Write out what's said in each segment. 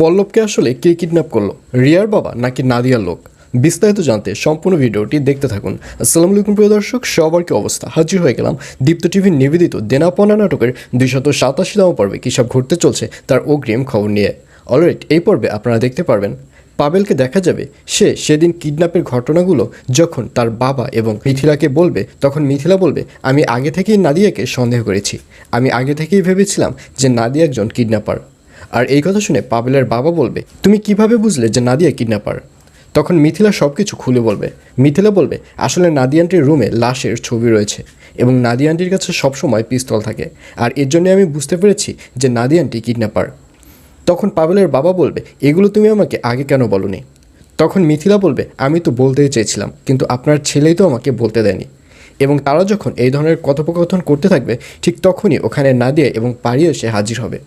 পল্লবকে আসলে কে কিডন্যাপ করল? রিয়ার বাবা নাকি নাদিয়ার লোক? বিস্তারিত জানতে সম্পূর্ণ ভিডিওটি দেখতে থাকুন। আসসালামু আলাইকুম, প্রিয় দর্শক। সবার কি অবস্থা? হাজির হয়ে গেলাম দীপ্ত টিভির নিবেদিত দেনাপনা নাটকের দুইশত সাতাশিতম পর্বে। কী সব ঘটতে চলছে তার অগ্রিম খবর নিয়ে। অলরেড এই পর্বে আপনারা দেখতে পারবেন, পাবেলকে দেখা যাবে সে সেদিন কিডন্যাপের ঘটনাগুলো যখন তার বাবা এবং মিথিলাকে বলবে, তখন মিথিলা বলবে, আমি আগে থেকেই নাদিয়াকে সন্দেহ করেছি। আমি আগে থেকেই ভেবেছিলাম যে নাদিয়া একজন কিডন্যাপার। আর এই কথা শুনে পাবেলের বাবা বলবে, তুমি কীভাবে বুঝলে যে নাদিয়া কিডন্যাপার? তখন মিথিলা সব কিছু খুলে বলবে, মিথিলা বলবে, আসলে নাদিয়ানটির রুমে লাশের ছবি রয়েছে এবং নাদিয়ানটির কাছে সবসময় পিস্তল থাকে আর এর জন্য আমি বুঝতে পেরেছি যে নাদিয়ানটি কিডন্যাপার। তখন পাবেলের বাবা বলবে, এগুলো তুমি আমাকে আগে কেন বলনি? তখন মিথিলা বলবে, আমি তো বলতেই চেয়েছিলাম, কিন্তু আপনার ছেলেই তো আমাকে বলতে দেয়নি। এবং তারা যখন এই ধরনের কথোপকথন করতে থাকবে, ঠিক তখনই ওখানে নাদিয়া এবং পারি এসে হাজির হবে।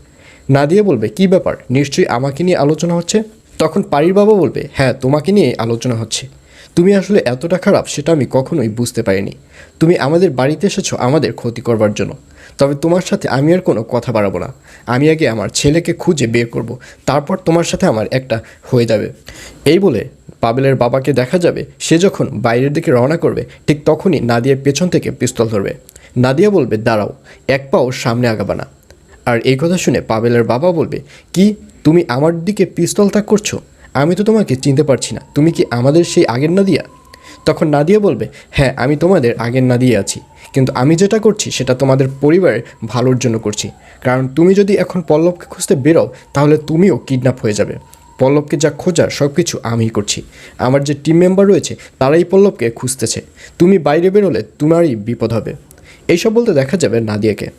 নাদিয়া বলবে, কি ব্যাপার? নিশ্চয়ই আমাকে নিয়ে আলোচনা হচ্ছে? তখন পারির বাবা বলবে হ্যাঁ তোমাকে নিয়ে আলোচনা হচ্ছে। তুমি আসলে এতটা খারাপ সেটা আমি কখনোই বুঝতে পারিনি। তুমি আমাদের বাড়িতে এসেছ আমাদের ক্ষতি করবার জন্য। তবে তোমার সাথে আমি আর কোনো কথা বাড়াবো না। আমি আগে আমার ছেলেকে খুঁজে বের করব। তারপর তোমার সাথে আমার একটা হয়ে যাবে। এই বলে পাবেলের বাবাকে দেখা যাবে, সে যখন বাইরের দিকে রওনা করবে, ঠিক তখনই নাদিয়া পেছন থেকে পিস্তল ধরবে। নাদিয়া বলবে, দাঁড়াও, এক পাও সামনে আগাবা না। আর এই কথা শুনে পাবেলের বাবা বলবে, কি, তুমি আমার দিকে পিস্তল তাক করছ? আমি তো তোমাকে চিনতে পারছি না। তুমি কি আমাদের সেই আগের নাদিয়া? তখন নাদিয়া বলবে হ্যাঁ আমি তোমাদের আগের নাদিয়া আছি। কিন্তু আমি যেটা করছি, সেটা তোমাদের পরিবারের ভালোর জন্য করছি। কারণ তুমি যদি এখন পল্লবকে খুঁজতে বেরো তাহলে তুমিও কিডন্যাপ হয়ে যাবে। পল্লবকে যা খোঁজার সব কিছু আমিই করছি। আমার যে টিম মেম্বার রয়েছে, তারাই পল্লবকে খুঁজতেছে। তুমি বাইরে বেরোলে তোমারই বিপদ হবে। এইসব বলতে দেখা যাবে নাদিয়াকে।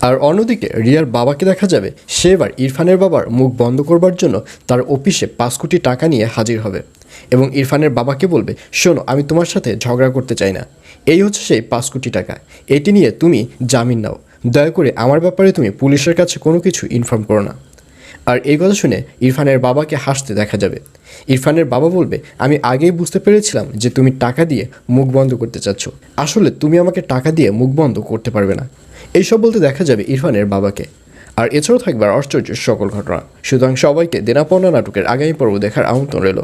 আর অন্যদিকে রিয়ার বাবাকে দেখা যাবে, সে এবার ইরফানের বাবার মুখ বন্ধ করবার জন্য তার অফিসে পাঁচ কোটি টাকা নিয়ে হাজির হবে। এবং ইরফানের বাবাকে বলবে, শোনো, আমি তোমার সাথে ঝগড়া করতে চাই না। এই হচ্ছে সেই পাঁচ কোটি টাকা। এটি নিয়ে তুমি জামিন নাও। দয়া করে আমার ব্যাপারে তুমি পুলিশের কাছে কোনো কিছু ইনফর্ম করো না। আর এই কথা শুনে ইরফানের বাবাকে হাসতে দেখা যাবে। ইরফানের বাবা বলবে, আমি আগেই বুঝতে পেরেছিলাম যে তুমি টাকা দিয়ে মুখ বন্ধ করতে চাচ্ছ। আসলে তুমি আমাকে টাকা দিয়ে মুখ বন্ধ করতে পারবে না। এইসব বলতে দেখা যাবে ইরফানের বাবাকে। আর এছাড়াও থাকবে আশ্চর্যের আশ্চর্য সকল ঘটনা। সুতরাং সবাইকে দেনাপনা নাটকের আগামী পর্ব দেখার আমন্ত্রণ রইল।